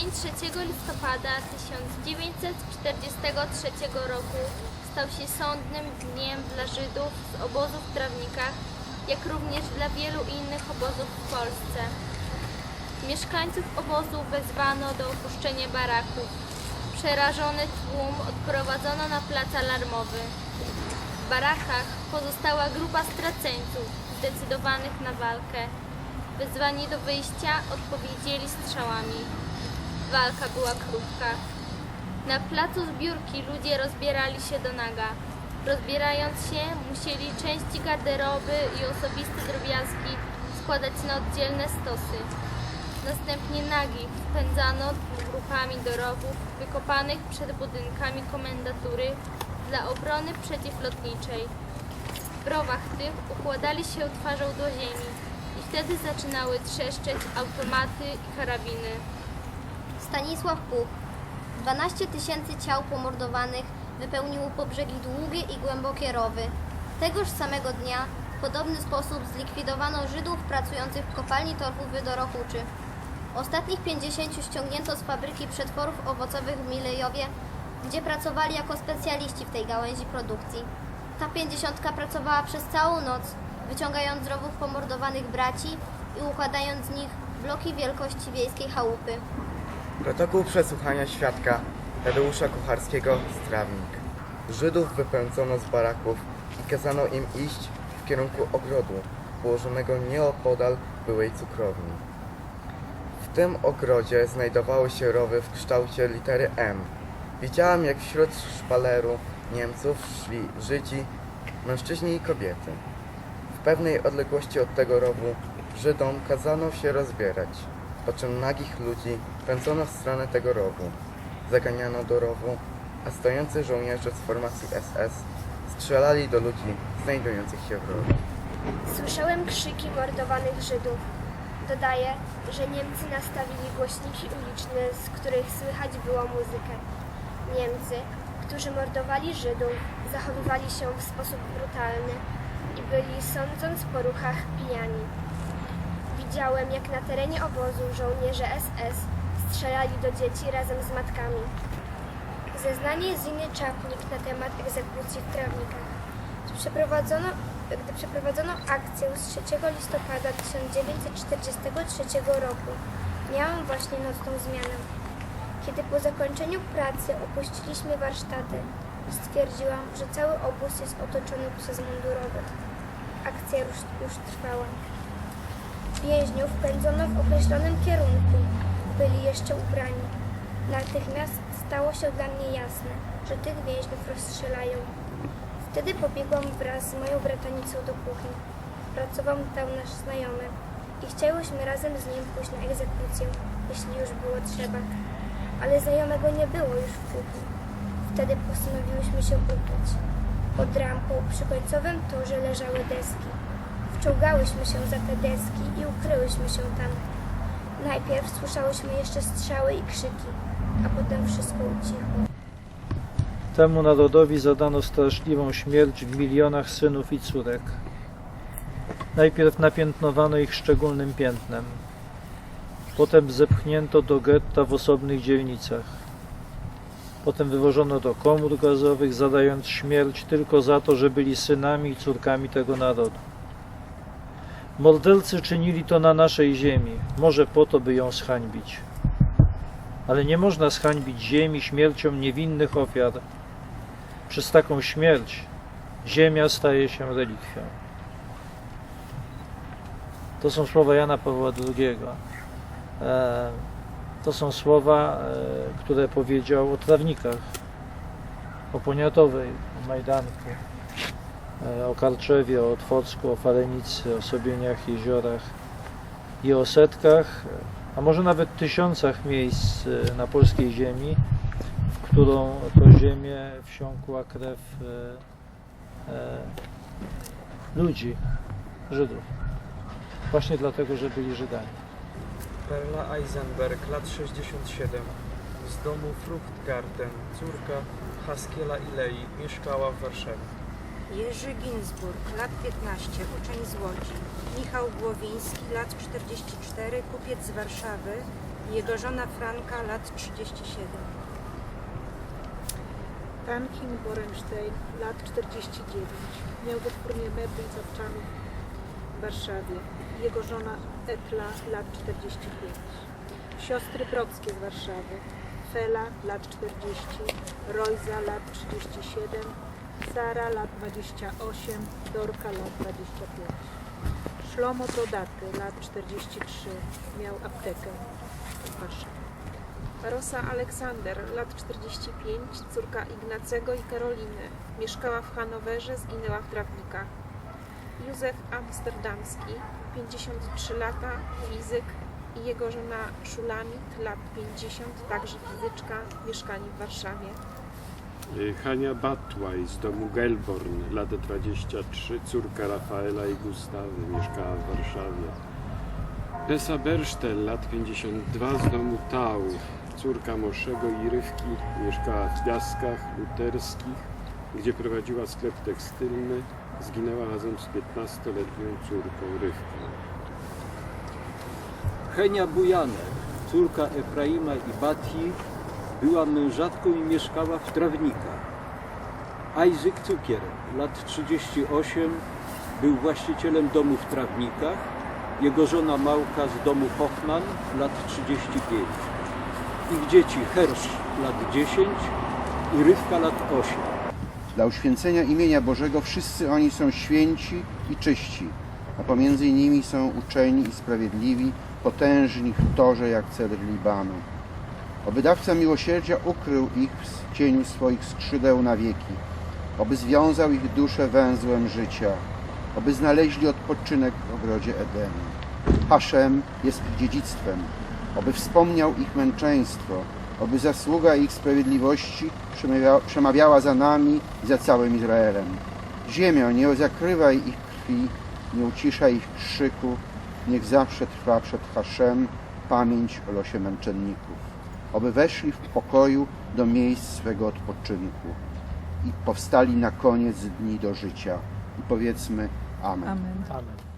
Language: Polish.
dzień 3 listopada 1943 roku stał się sądnym dniem dla Żydów z obozów w Trawnikach, jak również dla wielu innych obozów w Polsce. Mieszkańców obozu wezwano do opuszczenia baraków. Przerażony tłum odprowadzono na plac alarmowy. W barakach pozostała grupa straceńców, zdecydowanych na walkę. Wezwani do wyjścia odpowiedzieli strzałami. Walka była krótka. Na placu zbiórki ludzie rozbierali się do naga. Rozbierając się, musieli części garderoby i osobiste drobiazgi składać na oddzielne stosy. Następnie nagi wpędzano grupami do rowów wykopanych przed budynkami komendatury dla obrony przeciwlotniczej. W rowach tych układali się twarzą do ziemi i wtedy zaczynały trzeszczeć automaty i karabiny. Stanisław Puch. 12 tysięcy ciał pomordowanych wypełniło po brzegi długie i głębokie rowy. Tegoż samego dnia w podobny sposób zlikwidowano Żydów pracujących w kopalni torfów wydorochuczy. Ostatnich 50 ściągnięto z fabryki przetworów owocowych w Milejowie, gdzie pracowali jako specjaliści w tej gałęzi produkcji. Ta pięćdziesiątka pracowała przez całą noc, wyciągając z rowów pomordowanych braci i układając z nich bloki wielkości wiejskiej chałupy. Protokół przesłuchania świadka Tadeusza Kucharskiego Strawnik. Żydów wypędzono z baraków i kazano im iść w kierunku ogrodu położonego nieopodal byłej cukrowni. W tym ogrodzie znajdowały się rowy w kształcie litery M. Widziałam, jak wśród szpaleru Niemców szli Żydzi, mężczyźni i kobiety. W pewnej odległości od tego rowu Żydom kazano się rozbierać, po czym nagich ludzi pędzono w stronę tego rowu. Zaganiano do rowu, a stojący żołnierze z formacji SS strzelali do ludzi znajdujących się w rowu. Słyszałem krzyki mordowanych Żydów. Dodaję, że Niemcy nastawili głośniki uliczne, z których słychać było muzykę. Niemcy, którzy mordowali Żydów, zachowywali się w sposób brutalny i byli, sądząc po ruchach, pijani. Widziałem, jak na terenie obozu żołnierze SS strzelali do dzieci razem z matkami. Zeznanie Ziny Czapnik na temat egzekucji w trawnikach. Przeprowadzono, gdy przeprowadzono akcję z 3 listopada 1943 roku, miałam właśnie nocną zmianę. Kiedy po zakończeniu pracy opuściliśmy warsztaty, stwierdziłam, że cały obóz jest otoczony przez mundurowych. Akcja już, już trwała. Więźniów pędzono w określonym kierunku. Byli jeszcze ubrani. Natychmiast stało się dla mnie jasne, że tych więźniów rozstrzelają. Wtedy pobiegłam wraz z moją bratanicą do kuchni. Pracował tam nasz znajomy i chciałyśmy razem z nim pójść na egzekucję, jeśli już było trzeba. Ale znajomego nie było już w kuchni. Wtedy postanowiłyśmy się ukryć. Pod rampą przy końcowym torze leżały deski. Wczołgałyśmy się za te deski i ukryłyśmy się tam. Najpierw słyszałyśmy jeszcze strzały i krzyki, a potem wszystko ucichło. Temu narodowi zadano straszliwą śmierć w milionach synów i córek. Najpierw napiętnowano ich szczególnym piętnem. Potem zepchnięto do getta w osobnych dzielnicach. Potem wywożono do komór gazowych, zadając śmierć tylko za to, że byli synami i córkami tego narodu. Mordercy czynili to na naszej ziemi, może po to, by ją zhańbić. Ale nie można zhańbić ziemi śmiercią niewinnych ofiar. Przez taką śmierć ziemia staje się relikwią. To są słowa Jana Pawła II. E, To są słowa, e, które powiedział o trawnikach, o Poniatowej, o Majdanku, o Karczewie, o Otwocku, o Falenicy, o Sobieniach, jeziorach i o setkach, a może nawet tysiącach miejsc e, na polskiej ziemi, w którą to ziemię wsiąkła krew e, e, ludzi, Żydów. Właśnie dlatego, że byli Żydami. Perla Eisenberg, lat 67, z domu Fruchtgarten, córka Haskiela Ilei, mieszkała w Warszawie. Jerzy Ginsburg, lat 15, uczeń z Łodzi. Michał Głowiński, lat 44, kupiec z Warszawy, Jego żona Franka, lat 37. Tankin Borenstein, lat 49. Miał wytwórnię mebli z owczanów w Warszawie. Jego żona Etla, lat 45. Siostry Brodskie z Warszawy. Fela, lat 40. Rojza, lat 37. Sara, lat 28. Dorka, lat 25. Szlomo Brodaty, lat 43. Miał aptekę w Warszawie. Rosa Aleksander, lat 45, córka Ignacego i Karoliny. Mieszkała w Hanowerze, zginęła w trawnikach. Józef Amsterdamski, 53 lata, fizyk i jego żona Szulamit, lat 50, także fizyczka, mieszkali w Warszawie. Y, Hania Batłaj z domu Gelborn, lat 23, córka Rafaela i Gustawy, mieszkała w Warszawie. Pesa Bersztel, lat 52, z domu Tał, córka Moszego i Rywki, mieszkała w Piaskach Luterskich, gdzie prowadziła sklep tekstylny, zginęła razem z 15-letnią córką Rywką. Henia Bujanek, córka Efraima i Bati, była mężatką i mieszkała w Trawnikach. Isaac Cukier, lat 38, był właścicielem domu w Trawnikach. Jego żona Małka z domu Hochman, lat 35. Ich dzieci Hersz, lat 10 i Rywka, lat 8. Dla uświęcenia imienia Bożego wszyscy oni są święci i czyści, a pomiędzy nimi są uczeni i sprawiedliwi, potężni w torze jak cedr Libanu. Oby dawca miłosierdzia ukrył ich w cieniu swoich skrzydeł na wieki, oby związał ich duszę węzłem życia, oby znaleźli odpoczynek w ogrodzie Edenu. Haszem jest ich dziedzictwem, oby wspomniał ich męczeństwo, oby zasługa ich sprawiedliwości przemawia- przemawiała za nami i za całym Izraelem. Ziemio, nie zakrywaj ich krwi, nie uciszaj ich krzyku, niech zawsze trwa przed Haszem pamięć o losie męczenników. Oby weszli w pokoju do miejsc swego odpoczynku i powstali na koniec dni do życia. I powiedzmy Amen. Amen. Amen.